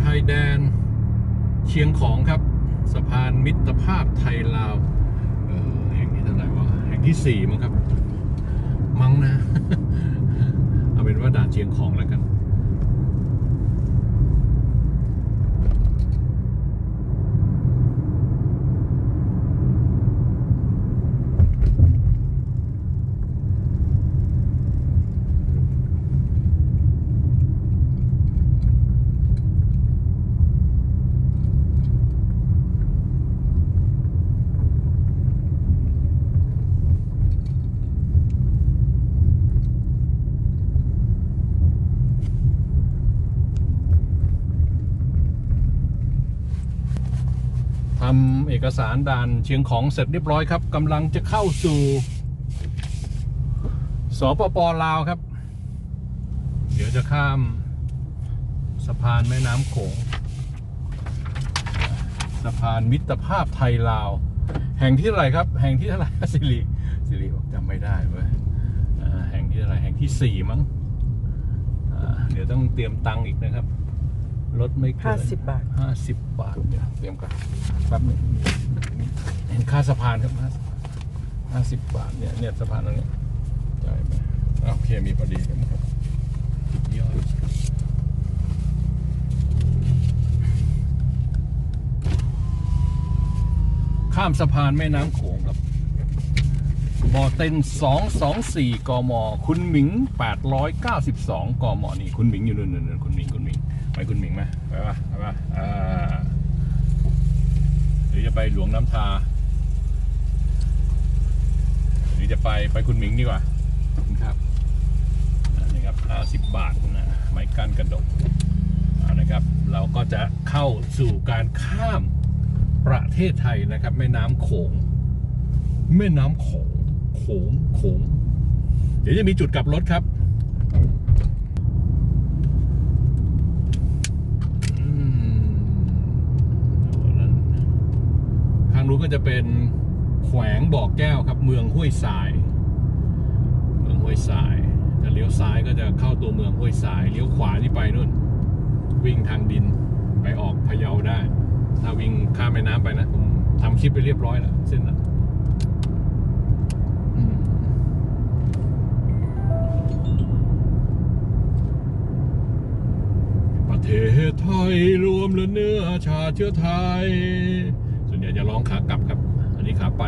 ชายแดนเชียงของครับ สะพานมิตรภาพไทยลาวแห่งที่เท่าไหร่วะแห่งที่สี่มั้งครับ มั้งนะ เอาเป็นว่าด่านเชียงของแล้วกัน ทำเอกสารด่านเชียงของเสร็จเรียบร้อยครับกำลังจะเข้าสู่สปปลาวครับ เดี๋ยวจะข้ามสะพานแม่น้ำโขงสะพานมิตรภาพไทยลาว แห่งที่เท่าไหร่ครับ แห่งที่เท่าไหร่สิริสิริบอกจำไม่ได้เว้ยแห่งที่เท่าไหร่แห่งที่สี่มั้งเดี๋ยวต้องเตรียมตังค์อีกนะครับ รถไม่เกินห้าสิบบาทห้าสิบบาทเดี๋ยวเตรียมกันแป๊บหนึงเห็นค่าสะพานครับห้าสิบบาทเนี่ยเนี่ยสะพานตรงนี้จ่ายไปอะโอเคมีพอดีครับยอดข้ามสะพานแม่น้ำโขงครับบ่อเต็น 224 กม คุณหมิง 892 กม นี่ คุณหมิงอยู่นู่นนนคุณหมิง คุณหมิง ไปคุณหมิงไหมไปปะไปปะอ่าหรือจะไปหลวงน้ำทาหรือจะไปไปคุณหมิงดีกว่าขอบคุณครับอันนี้ครับห้าสิบบาทนะไม้กั้นกระดกเอานะครับ เราก็จะเข้าสู่การข้ามประเทศไทยนะครับ แม่น้ำโขงแม่น้ำโขงโขงโขงเดี๋ยวจะมีจุดกลับรถครับ อืมู้ก็จะเป็นแขวงบ่อแก้วครับ เมืองห้วยทราย เมืองห้วยทรายถ้าเลี้ยวซ้ายก็จะเข้าตัวเมืองห้วยทราย เลี้ยวขวาที่ไปนู่น วิ่งทางดินไปออกพะเยาได้ ถ้าวิ่งข้ามแม่น้ำไปนะผมทำคลิปไปเรียบร้อยแล้วเส้นนั้นประเทศไทยรวมและเนื้อชาติเชื้อไทย ส่วนใหญ่จะร้องขากลับครับ อันนี้ขาไป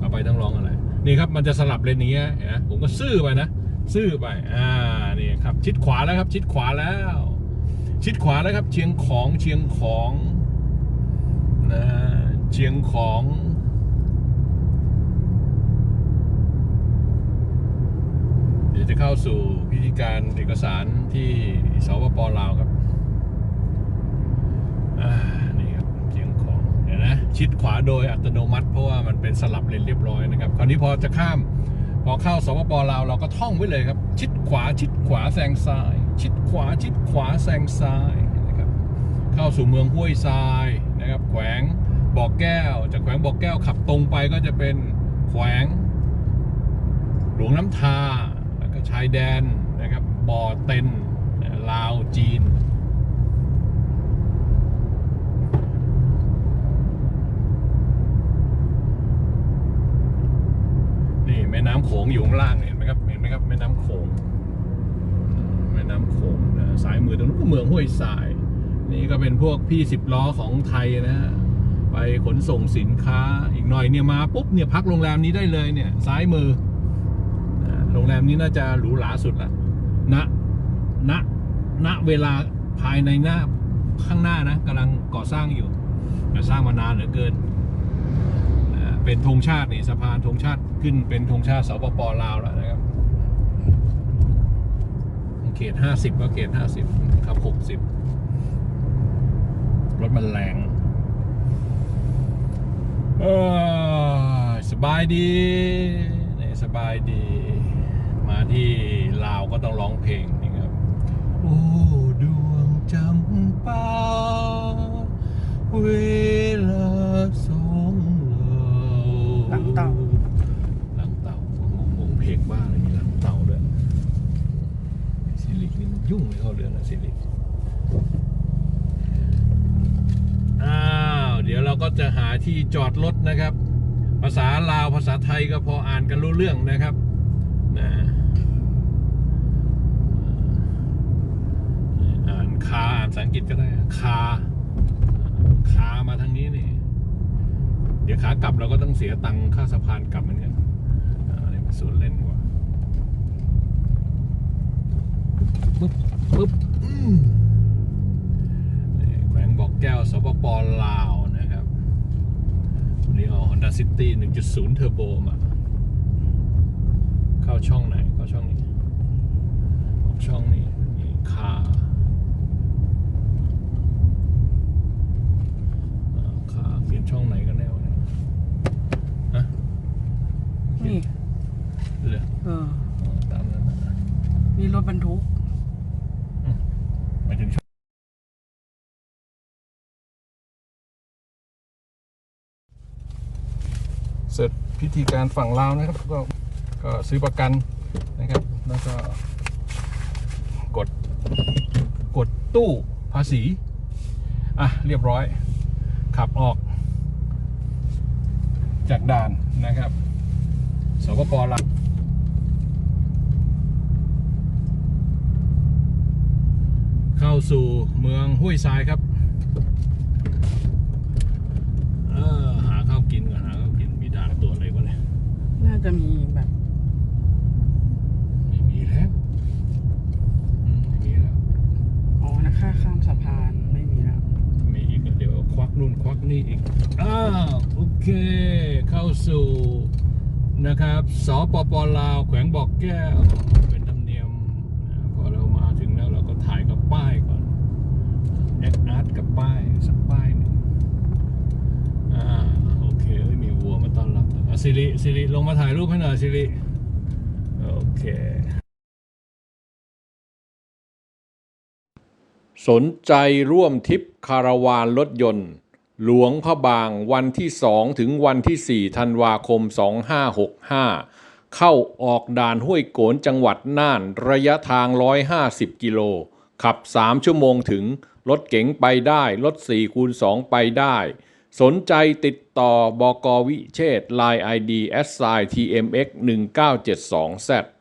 ขาไปต้องร้องอะไร นี่ครับมันจะสลับเลนอย่างเงี้ยนไหมผมก็ซื่อไปนะซื่อไปอ่านี่ครับ ชิดขวาแล้วครับ ชิดขวาแล้ว ชิดขวาแล้วครับ เชียงของเชียงของนะเชียงของเดี๋ยวจะเข้าสู่พิธีการเอกสารที่สปปลาวครับอ่านี่ครับเชียงของเห็ นะชิดขวาโดยอัตโนมัติ เพราะว่ามันเป็นสลับเลนเรียบร้อยนะครับคราวนี้พอจะข้ามพอเข้าสปปลาวเราก็ท่องไว้เลยครับ ชิดขวาชิดขวาแซงซ้าย ชิดขวาชิดขวาแซงซ้ายนะครับเข้าสู่เมืองห้วยทรายนะครับแขวงบ่อแก้ว จากแขวงบ่อแก้วขับตรงไปก็จะเป็นแขวง หลวงน้ำทาแล้วก็ชายแดนนะครับบ่อเต็นลาวจีน นี่แม่น้ำโขงอยู่ข้างล่างเห็นไหมครับเห็นไหมครับแม่น้ำโขงแม่น้ำโขงนะสายมือตรงนู้นก็เมืองห้วยทราย นี่ก็เป็นพวกพี่สิบล้อของไทยนะฮะไปขนส่งสินค้าอีกหน่อยเนี่ยมาปุ๊บเนี่ยพักโรงแรมนี้ได้เลยเนี่ยซ้ายมือโรงแรมนี้น่าจะหรูหราสุดละณณณเวลาภายในหน้าข้างหน้านะกำลังก่อสร้างอยู่แต่สร้างมานานเหลือเกิน เป็นธงชาตินี่สะพานธงชาติขึ้นเป็นธงชาติสปปลาวแล้วนะครับ เขตห้าสิบก็เขตห้าสิบขับหกสิบรถมันแรงเออสบายดีนี่สบายดี มาที่ลาวก็ต้องร้องเพลงนี่ครับ โอ้ ดวงจำปาเว ยุ่งไม่เข้าเรื่องนะสิลิอ้าวเดี๋ยวเราก็จะหาที่จอดรถนะครับ ภาษาลาวภาษาไทยก็พออ่านกันรู้เรื่องนะครับนะอ่านคาอ่านภาษาอังกฤษก็ได้คาคามาทางนี้นี่ เดี๋ยวขากลับเราก็ต้องเสียตังค่าสะพานกลับเหมือนกันอันนี้เป็สวนเล่นกว่า ปึ๊บปึ๊บแขวงบอกแก้วสปปลาวนะครับวันนี้เอา Honda City 1.0 เทอร์โบมา เข้าช่องไหน เข้าช่องนี้ออกช่องนี้นี่คาคาเขียนช่องไหนกันแน่วะเนี่ยฮะ นี่ เหลือ เออ อ๋อตามนั้นนะ มีรถบรรทุก หมายถึงช่อง เสร็จพิธีการฝั่งลาวนะครับ ก็ก็ซื้อประกันนะครับ แล้วก็กดกดตู้ภาษี อะ เรียบร้อย ขับออก จากด่านนะครับสปปลาวเข้าสู่เมืองห้วยทรายครับ เออ หาข้าวกินก่อน น่าจะมีแบบ ไม่มีแล้วอืมไม่มีแล้ว อ๋อนะค่าข้ามสะพานไม่มีแล้ว มีอีกเดี๋ยวควักนู่นควักนี่อีก อ้าวโอเค เข้าสู่นะครับ สปปลาวแขวงบอกแก้วเป็นธรรมเนียมนะพอเรามาถึงแล้วเราก็ถ่ายกับป้ายก่อนแอดอาร์ตกับป้ายสักป้ายหนึ่งอ่า โอเคเอ้ยมีวัวมาต้อนรับอะ สิริสิริลงมาถ่ายรูปให้หน่อยสิริโอเค สนใจร่วมทริปคาราวานรถยนต์ หลวงพระบางวันที่2ถึงวันที่4ธันวาคม 2565 เข้าออกด่านห้วยโกนจังหวัดน่านระยะทาง 150 กิโล ขับ 3 ชั่วโมงถึง รถเก๋งไปได้ รถ4คูณ2ไปได้ สนใจติดต่อบอกวิเชษ Line ID s i tmx 1972 z